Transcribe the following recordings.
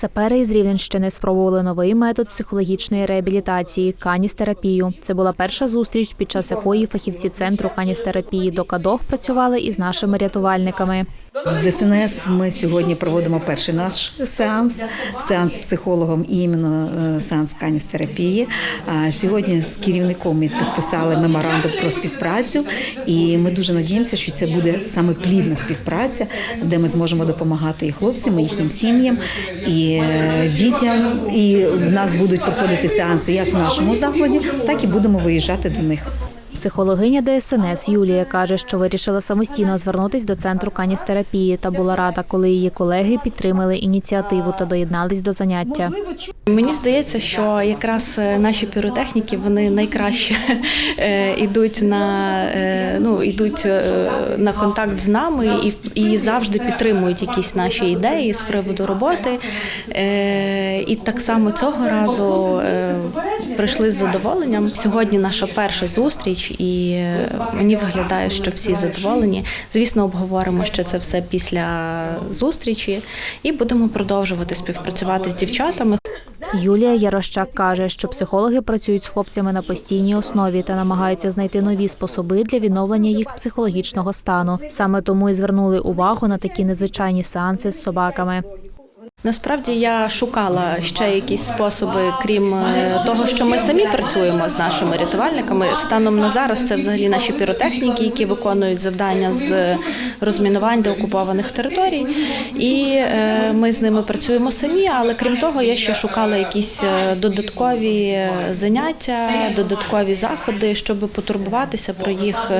Сапери із Рівненщини спробували новий метод психологічної реабілітації каністерапію. Це була перша зустріч, під час якої фахівці центру каністерапії до КАДОГ працювали із нашими рятувальниками. З ДСНС ми сьогодні проводимо перший наш сеанс, сеанс психологом і іменно е, сеанс каністерапії. Сьогодні з керівником підписали меморандум про співпрацю, і ми дуже надіємося, що це буде саме плідна співпраця, де ми зможемо допомагати і хлопцям, і їхнім сім'ям, і е, дітям. І в нас будуть проходити сеанси як в нашому закладі, так і будемо виїжджати до них. Психологиня ДСНС Юлія каже, що вирішила самостійно звернутись до центру каністерапії та була рада, коли її колеги підтримали ініціативу та доєднались до заняття. Мені здається, що якраз е, наші піротехніки вони найкраще е, йдуть на е, ну йдуть е, на контакт з нами і і завжди підтримують якісь наші ідеї з приводу роботи. Е, І так само цього разу е, прийшли з задоволенням. Сьогодні наша перша зустріч, і е, мені виглядає, що всі задоволені. Звісно, обговоримо ще це все після зустрічі, і будемо продовжувати співпрацювати з дівчатами. Юлія Ярощак каже, що психологи працюють з хлопцями на постійній основі та намагаються знайти нові способи для відновлення їх психологічного стану. Саме тому і звернули увагу на такі незвичайні сеанси з собаками. Насправді я шукала ще якісь способи, крім е, того, що ми самі працюємо з нашими рятувальниками. Станом на зараз це взагалі наші піротехніки, які виконують завдання з розмінувань деокупованих територій. І е, ми з ними працюємо самі. Але крім того, я ще шукала якісь е, додаткові заняття, додаткові заходи, щоб потурбуватися про їх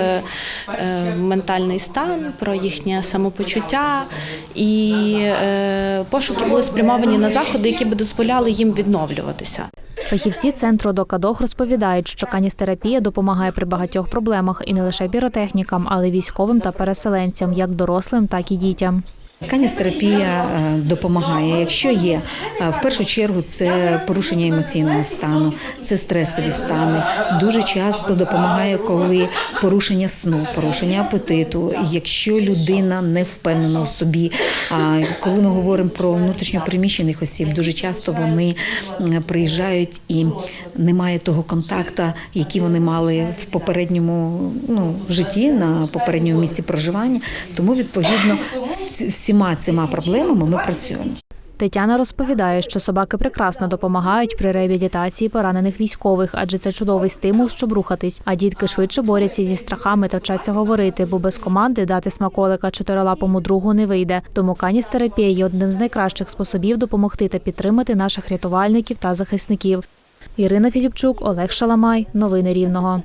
ментальний стан, про їхнє самопочуття і пошуки були спрямовані на заходи, які би дозволяли їм відновлюватися. Фахівці центру Докадох розповідають, що каністерапія допомагає при багатьох проблемах і не лише піротехнікам, але й військовим та переселенцям, як дорослим, так і дітям. Каністерапія е, допомагає. Якщо є е, в першу чергу це порушення емоційного стану, це стресові стани. Дуже часто допомагає, коли порушення сну, порушення апетиту. Якщо людина не впевнена у собі. Коли ми говоримо про внутрішньопереміщених осіб, дуже часто вони приїжджають і немає того контакту, який вони мали в попередньому ну, житті на попередньому місці проживання. Тому відповідно вс- всіма цими проблемами ми працюємо. Тетяна розповідає, що собаки прекрасно допомагають при реабілітації поранених військових, адже це чудовий стимул, щоб рухатись. А дітки швидше борються зі страхами та вчаться говорити, бо без команди дати смаколика чотирилапому другу не вийде. Тому каністерапія є одним з найкращих способів допомогти та підтримати наших рятувальників та захисників. Ірина Філіпчук, Олег Шаламай. Новини Рівного.